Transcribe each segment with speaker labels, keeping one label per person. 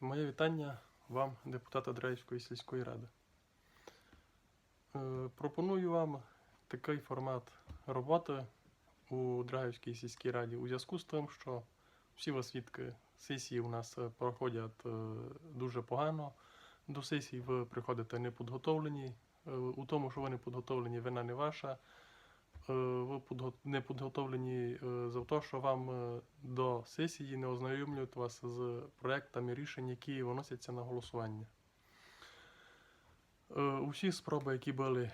Speaker 1: Моє вітання вам, депутата Драївської сільської ради. Е, Пропоную вам такий формат роботи у Драївській сільській раді у зв'язку з тим, що всі освітки сесії у нас е, проходять е, дуже погано. До сесій ви приходите неподготовлені. У тому, що ви не підготовлені, вина не ваша. Е, Ви подго- не підготовлені е, за те, що вам е, до сесії не ознайомлюють вас з проектами рішень, які виносяться на голосування. Усі спроби, які були,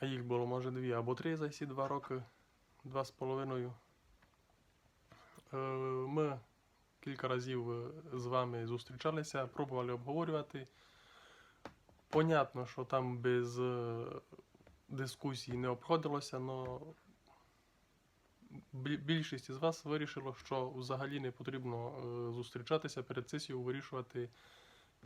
Speaker 1: а їх було може дві або три за ці два роки, два з половиною. Ми кілька разів з вами зустрічалися, пробували обговорювати. Понятно, що там без дискусій не обходилося, але більшість із вас вирішило, що взагалі не потрібно е, зустрічатися перед сесією, вирішувати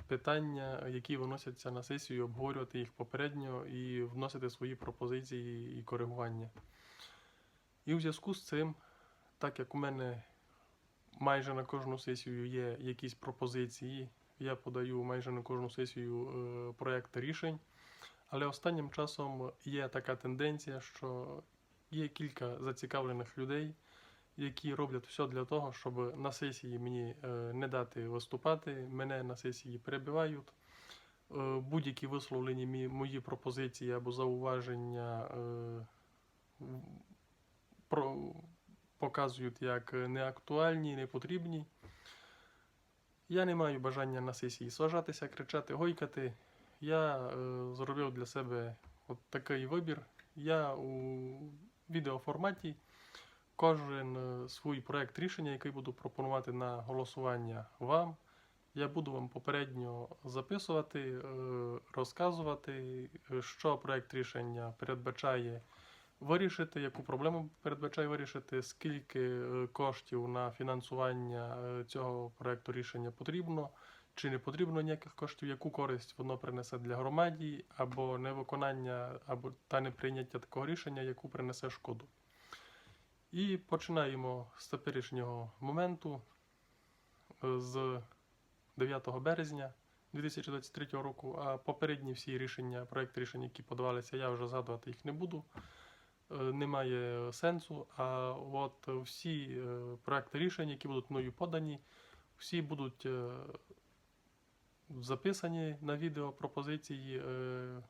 Speaker 1: питання, які виносяться на сесію, обговорювати їх попередньо і вносити свої пропозиції і коригування. І у зв'язку з цим, так як у мене майже на кожну сесію є якісь пропозиції, я подаю майже на кожну сесію е, проекти рішень. Але останнім часом є така тенденція, що є кілька зацікавлених людей, які роблять все для того, щоб на сесії мені е, не дати виступати, мене на сесії перебивають. Е, Будь-які висловлені мої пропозиції або зауваження е, показують як неактуальні, непотрібні. Я не маю бажання на сесії сважатися, кричати, гойкати. Я е, зробив для себе от такий вибір. Я у відеоформаті кожен е, свій проект рішення, який буду пропонувати на голосування вам. Я буду вам попередньо записувати, е, розказувати, е, що проект рішення передбачає вирішити, яку проблему передбачає вирішити, скільки е, коштів на фінансування цього проекту рішення потрібно чи не потрібно ніяких коштів, яку користь воно принесе для громаді, або невиконання, або та неприйняття такого рішення, яку принесе шкоду. І починаємо з теперішнього моменту е, з 9 березня 2023 року, а попередні всі рішення, проекти рішень, які подавалися, я вже згадувати їх не буду. Е, Немає сенсу. А от всі е, проекти рішень, які будуть мною подані, всі будуть записані на відео пропозиції. е,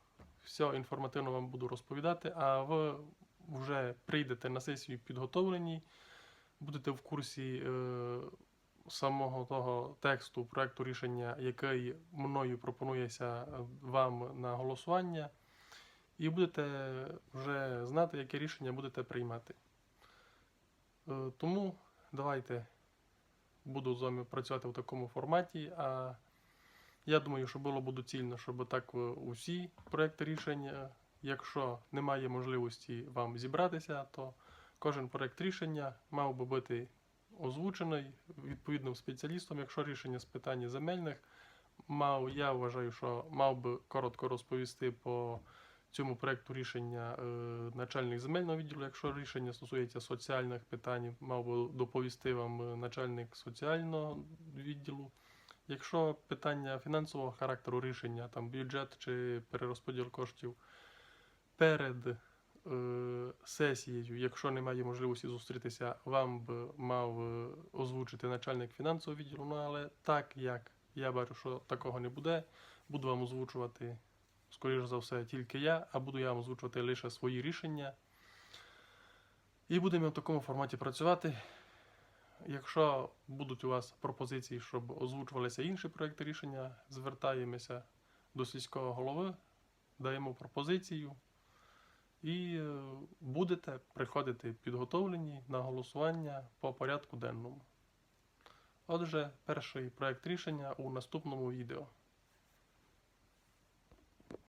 Speaker 1: Все інформативно вам буду розповідати, а ви вже прийдете на сесію підготовлені, будете в курсі е, самого того тексту проекту рішення, який мною пропонується вам на голосування, і будете вже знати, яке рішення будете приймати. Е, Тому давайте буду з вами працювати в такому форматі. А я думаю, що було б доцільно, щоб так е, усі проекти рішення, якщо немає можливості вам зібратися, то кожен проект рішення мав би бути озвучений відповідним спеціалістом. Якщо рішення з питань земельних, мав, я вважаю, що мав би коротко розповісти по цьому проекту рішення е, начальник земельного відділу. Якщо рішення стосується соціальних питань, мав би доповісти вам е, начальник соціального відділу. Якщо питання фінансового характеру рішення, там бюджет чи перерозподіл коштів перед е, сесією, якщо немає можливості зустрітися, вам б мав е, озвучити начальник фінансового відділу. Ну але так як я бачу, що такого не буде, буду вам озвучувати, скоріш за все, тільки я, а буду я вам озвучувати лише свої рішення. І будемо в такому форматі працювати. Якщо будуть у вас пропозиції, щоб озвучувалися інші проекти рішення, звертаємося до сільського голови, даємо пропозицію і е, будете приходити підготовлені на голосування по порядку денному. Отже, перший проект рішення у наступному відео.